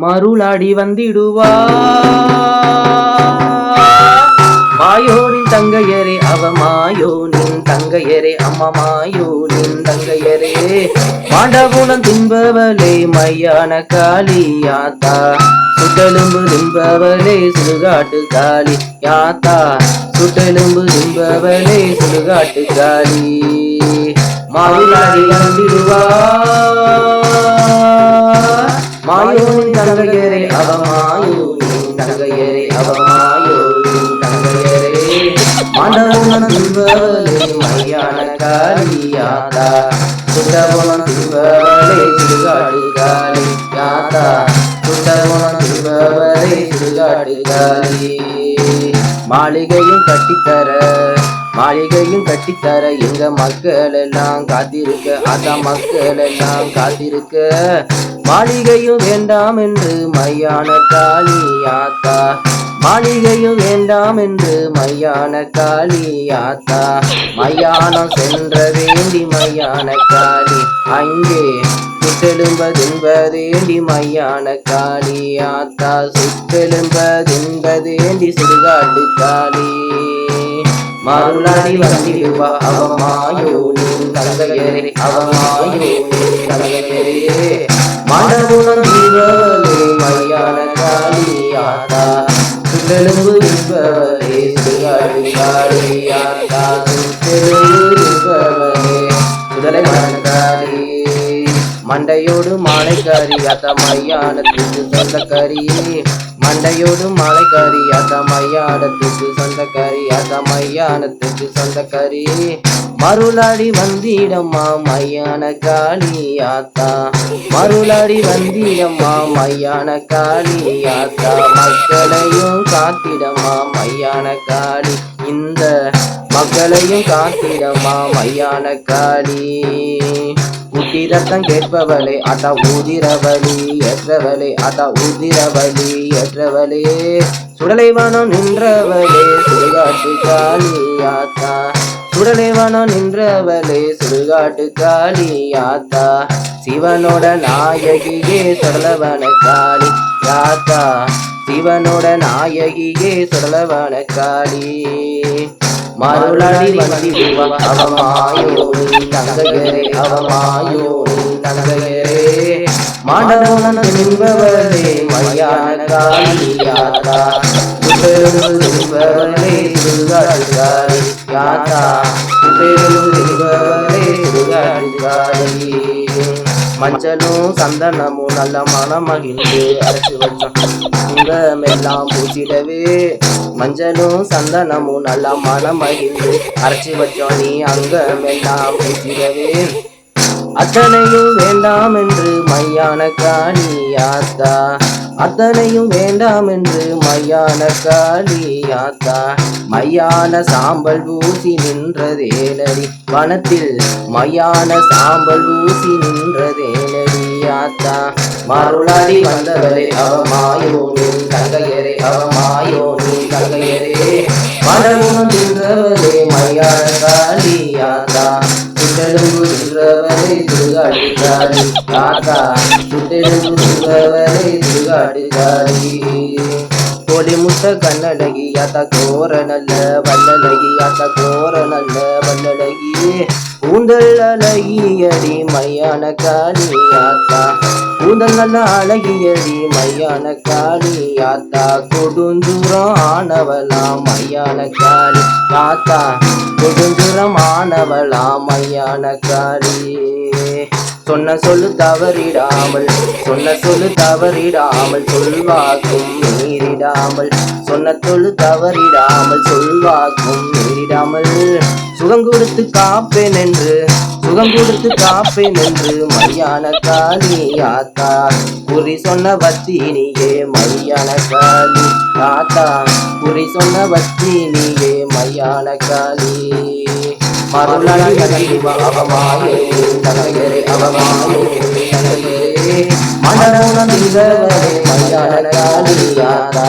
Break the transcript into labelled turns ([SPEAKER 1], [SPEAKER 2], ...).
[SPEAKER 1] மருளாடி வந்திடுவா. மாயோனின் தங்கையரே அவ மாயோனின் தங்கையரே அம்மா மாயோனின் தங்கையரே. மாண்டகுணம் தின்பவளே மையான காளி யாத்தா. சுட்டெலும்பு தின்பவளே சுடுகாட்டு காளி யாத்தா. சுட்டெலும்பு தின்பவளே சுடுகாட்டு காளி. மாருளாடி வந்திடுவா. மாயோனின் தங்கையரே அவ மாயோனின் தங்கையரே அவ மாயோனின் தங்கையரே. மண்டபம் தின்பவளே மையான காளியாதா சுடபுணம் தின்பவளே சுடுகாடு காளி யாதா சுடபுணம் தின்பவளே சுடுகாடு காளி மாளிகையும் கட்டித்தர மாளிகையும் கட்டித்தர எங்க மக்கள் எல்லாம் காத்திருக்க அதான் மக்கள் எல்லாம் காத்திருக்க. மாளிகையும் வேண்டாம் என்று மையான காளியாத்தா. மாளிகையும் வேண்டாம் என்று மையான காளியாத்தா. மையானம் சென்ற வேண்டி மையான காளி அங்கே சுற்றெலும்பதென்பதேண்டி மையான காளியாத்தா. சுற்றெலும்பதென்பதேண்டி சுடுகாட்டு காளி. மருளடி வந்திடுவா அவமாயோனின் தங்கையரே அவமாயோனின் தங்கையரே மண்டகுணம் தீபவளே மையான காளியாத்தா சுடலும்பு இன்பவளே சுடுகாடு காளியாத்தா சுடெலும்பு மண்டையோடு மாலைக்காரி அத்த மையானத்துக்கு சொந்தக்காரி. மண்டையோடு மாலைக்காரி அத்த மையானத்துக்கு சொந்தக்காரி அத்த மையானத்துக்கு சொந்தக்காரி. மருளாடி வந்திடம்மா மையான காளியாத்தா மருளாடி வந்திடம்மா மையான காளியாத்தா மக்களையும் காத்திடம்மா மையான காளி. இந்த மக்களையும் காத்திடமா மையான காளி. உத்திரத்தம் ரத்தம் கேட்பவளே அட்டா ஊதிரவழி ஏற்றவளே அட்டா ஊதிரவழி ஏற்றவளே. சுடலைவானம் நின்றவளே சுடுகாட்டு காளியாத்தா சுடலைவானம் நின்றவளே சுடுகாட்டு காளியாத்தா சிவனோட நாயகியே சுடலவன காளி யாத்தா சிவனோட நாயகியே சுடலவன காளி மருளாடி வந்திடுவா அவமாயோனி தங்கையரே அவமாயோனி தங்கையரே மாண்டவன் என்பவரே மையான என்பவரே சுடுகாடுகாரி யாத்தா. என்பவரே சுடுகாடுகாரி மஞ்சளும் சந்தனமும் நல்ல மனம் மகிழ்ந்து அரைச்சு வச்சோம் எல்லாம் பூச்சிடவே மஞ்சளும் சந்தனமும் நல்ல மனம் மகிழ்ந்து அரைச்சு வச்சோம் நீ அங்கமெல்லாம் பூச்சிடவே அத்தனையும் வேண்டாம் என்று மையான காணியாத்தா. அத்தனையும் வேண்டாம் என்று மையான காளியாத்தா மையான சாம்பல் பூசி நின்றதேனடி வனத்தில் மையான சாம்பல் பூசி நின்றதேனடி ஆத்தா. மருளாடி வந்தவரே அவமாயோ அவமாயோனி தங்கையரே நீ தங்கையரே. மனமும் நின்றவரே மையான காளியாத்தா சுட்டெலும்பு நின்றவரை காளி தாத்தா சுட்டெலும்பு நின்றவரே சுடுகாடுகாரி கோடி முட்ட கண்ணழகி அத்த கோர நல்ல வல்லழகி அத்த கோர நல்ல வல்லழகி. கூந்தல் அழகியடி மையான காளி ஆத்தா. கூந்தல் நல்ல அழகியடி மையான காளி ஆத்தா. கொடுந்துரம் ஆனவளாம் மையான காளி ஆத்தா. கொடுந்துரம் ஆனவளாம் மையான காளி. சொன்ன சொல்லு தவறிடாமல் சொன்ன சொல்லு தவறிடாமல் சொல்வாக்கும் மீறிடாமல் சொன்ன சொல்லு தவறிடாமல் சொல்வாக்கும் மீறிடாமல் சுகம் கொடுத்து காப்பேன் என்று சுகம் கொடுத்து காப்பேன் என்று மரியான காளி ஆத்தா. குறி சொன்ன வத்தினியே மரியான மையான காளி ஆத்தா. குறி சொன்ன வத்தினியே மரியான மையான காளி. மருளாடி வந்திடுவா அவமாயே தங்கையரே அவமாயே தங்கையரே மண்டலம் காளியாதா காளியாதா